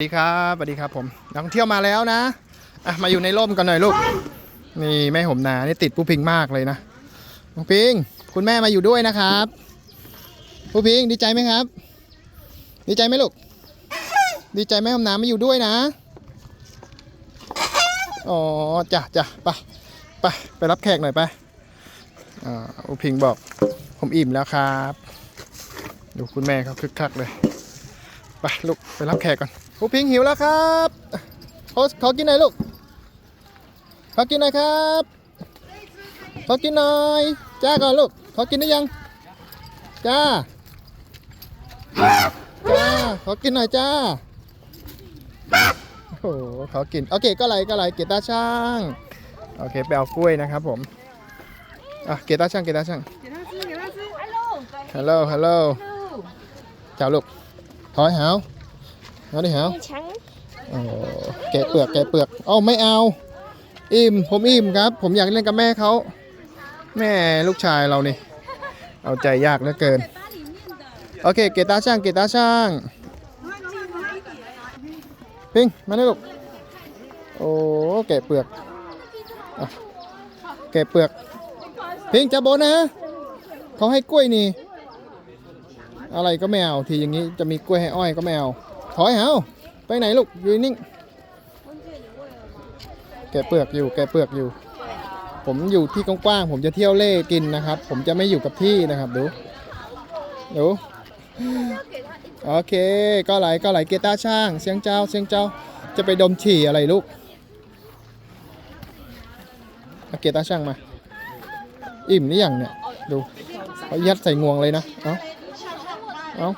สวัสดีครับสวัสดีครับผมนักท่องเที่ยวมาแล้วนะอะมาอยู่ในร่มกันหน่อยลูก นี่แม่ผมนานี่ติดผู้พิงมากเลยนะผู้พิง คุณแม่มาอยู่ด้วยนะครับ ผู้พิงดีใจไหมครับ ดีใจไหมลูก ดีใจแม่ผมนามาอยู่ด้วยนะ อ๋อจ้ะจ้ะไปไปไปรับแขกหน่อยไปอ่าผู้พิงบอก ผมอิ่มแล้วครับ ดูคุณแม่เขาคึกคักเลย ไปลูกไปรับแขกก่อน ปูพิงหิวแล้วครับขอขากินหน่อยลูกเขากินหน่อยครับเขากินหน่อยจ้าก่อนลูกเขากินได้ยังจ้าจ้าเขากินหน่อยจ้าโอ้เขากินโอเคก็ไรก็ไรเกียตาช่างโอเคไปเอากล้วยนะครับผมอะเกียตาช่างเกียตาช่างฮัลโหลฮัลโหลฮัลโหลจ้าลูกถอยหาว เอาดิหาว强。โอ้แกะเปลือกแกะเปลือก เอ้าไม่เอา อิ่มผมอิ่มครับ ผมอยากเล่นกับแม่เขาแม่ลูกชายเรานี่ เอาใจยากเหลือเกิน โอเค เกตาช่าง เกตาช่างพิงมาได้ลูก โอ้แกะเปลือกอะแกะเปลือก พิงจะบนนะเขาให้กล้วยนี่ อะไรก็ไม่เอา ทีอย่างนี้จะมีกล้วยให้อ้อยก็ไม่เอา ถอยเอาไปไหนลูกอยู่นิ่งแกะเปลือกอยู่ แกะเปลือกอยู่ ผมอยู่ที่กว้างๆผมจะเที่ยวเล่กินนะครับ ผมจะไม่อยู่กับที่นะครับดูดูโอเค ก็ไหลก็ไหลเกต้าช่าง เสียงเจ้า เสียงเจ้า จะไปดมฉี่อะไรลูกเอาเกต้าช่างมา อิ่มหรือยังเนี่ย ดูเขายัดใส่งวงเลยนะ เอาเอา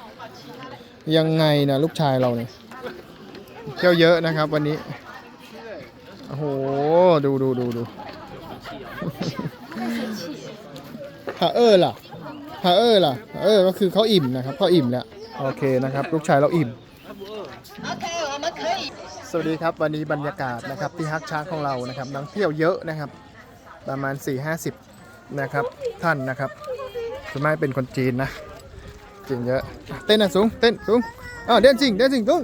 ยังไงนะลูกชายเราเนี่ยเที่ยวเยอะนะครับวันนี้ โอ้โห ดูดูดูดูฮาเออร์ล่ะฮาเออร์ล่ะฮาเออร์ก็คือเขาอิ่มนะครับเขาอิ่มแล้ว โอเคนะครับ ลูกชายเราอิ่ม สวัสดีครับวันนี้บรรยากาศนะครับที่ฮักช้างของเรานะครับนักเที่ยวเยอะนะครับ ประมาณ 4-50 นะครับท่านนะครับส่วนมากเป็นคนจีนนะ ก่งเยอะเต้นนะสูงเต้นสูงอ่าเด่นจริงเด่นจริงสูง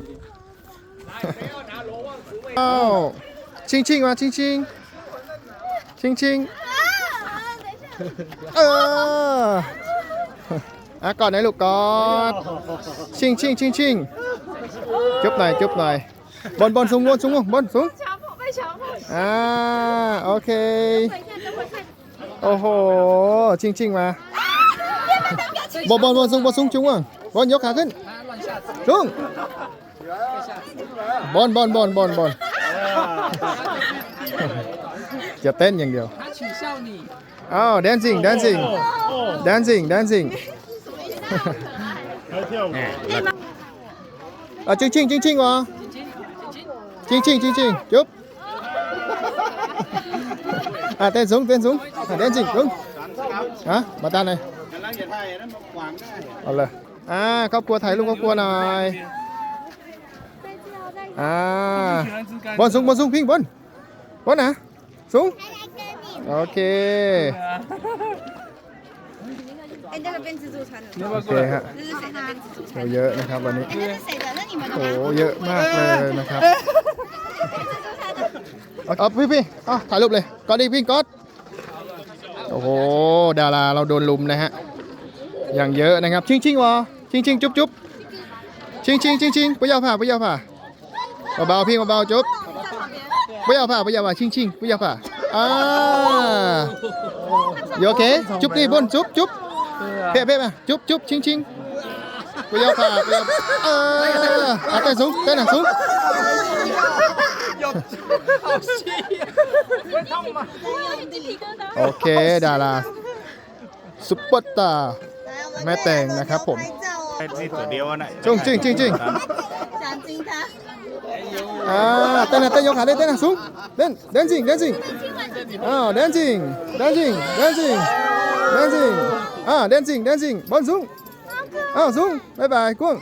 เอ้าชิงชิงมาชิงชิงชิงชิงเอออะก่อนนะลูกก่อนชิงชิงชิงชิงจุบหน่อยจุบหน่อยบนบนสูงบนสูงบนสูงอ่าโอเค โอ้โห ชิงชิงมา บ่บอลบอลสูงบอลสูงจุงว่ะบอลยกขาขึ้นจุงบอลบอลบอลบอลบอลจะเต้นอย่างเดียวอ้าว dancing dancing dancing dancing อะจริงจริงจริงจริงวะจริงจริงจริงจริงจุ๊บอะเต้นสูงเต้นสูงเต้นจริงสูจุ๊บะมาตาหน่อย อย่าถ่ยนะมันขวางได้เอาเลยอ่าครอบครัวถ่ายรูปครอบครัวหน่อยอ่าบอลสูงบอลสูงพิงบอลบอลนะสูงโอเคโอเคฮะเยอะนะครับวันนี้โอ้เยอะมากเลยนะครับเอาพี่พี่เอาถ่ายรูปเลยก็ดีพี่ก็โอ้โหดาราเราโดนลุมนะฮะ อย่างเยอะนะครับ ชิงชิงวอชิงชิงจุ๊บจุ๊บชิงชิงชิงชิงไปยาวผ่าไปยาวผ่าเบาๆพี่เบาๆจุ๊บไปยาวผ่าไปยาวผ่าชิงชิงไปยาวผ่าอ่าโอเคจุ๊บดิบนจุ๊บจุ๊บเพ่เพ่มาจุ๊บจุ๊บชิงชิงไปยาวผ่าไปยาวเออาเต้นสูงเต้นหนักสูงโอเคดาราซุปเปอร์ตาร์ แม่แตงนะครับผม นี่ตัวเดียวนะจริงจริงจริงจริง จานจริงคะอ่าเต้นนะเต้นยกขาเต้นเต้นสูงเต้นเต้นจริงเต้นจริงอ่าเต้นจริงเต้นจริงเต้นจริงเต้นจริงอ่าเต้นจริงเต้นจริงบอลสูงอ้าวสูงบายบายกุ้ง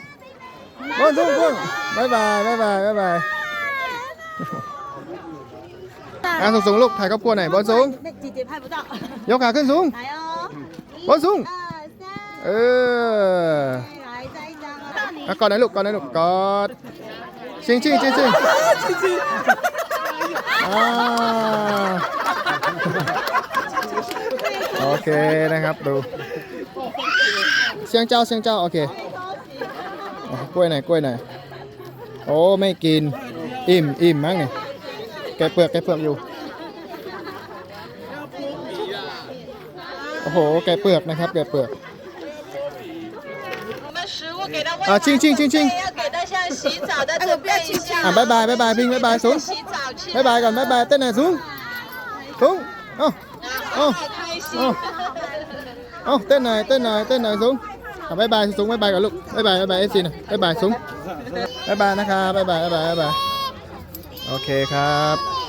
บอลสูงกุ้งบายบายบายบายบายบายอ่าสูงสูงลูกถ่ายครอบครัวไหนบอลสูงยกขาขึ้นสูงบอลสูง เอออะกอดนะลูกกอดนะลูกกอดชิงชิงชิงชิงโอเคนะครับดูเสียงเจ้าเสียงเจ้าโอเคกล้วยไหนกล้วยไหนโอ้ไม่กินอิ่มอิ่มมากไงแกเปลือกแกเปลือกอยู่โอ้โหแกเปลือกนะครับแกเปลือก 啊亲亲亲亲要给到像洗澡的准备一下 อ่ะบายบายบายบายพิงบายบายสูง 洗澡去 บายบายก่อนบายบายเต้นหน่อยสูงสูงเอ้าเอ้า 好开心 เอ้าเอ้าเต้นหน่อยเต้นหน่อยเต้นหน่อยสูงอ่ะบายบายสูงบายบายก่อนลูกบายบายบายบายเอฟซีหน่อยบายบายสูงบายบายนะครับบายบายบายบายบายบายโอเคครับ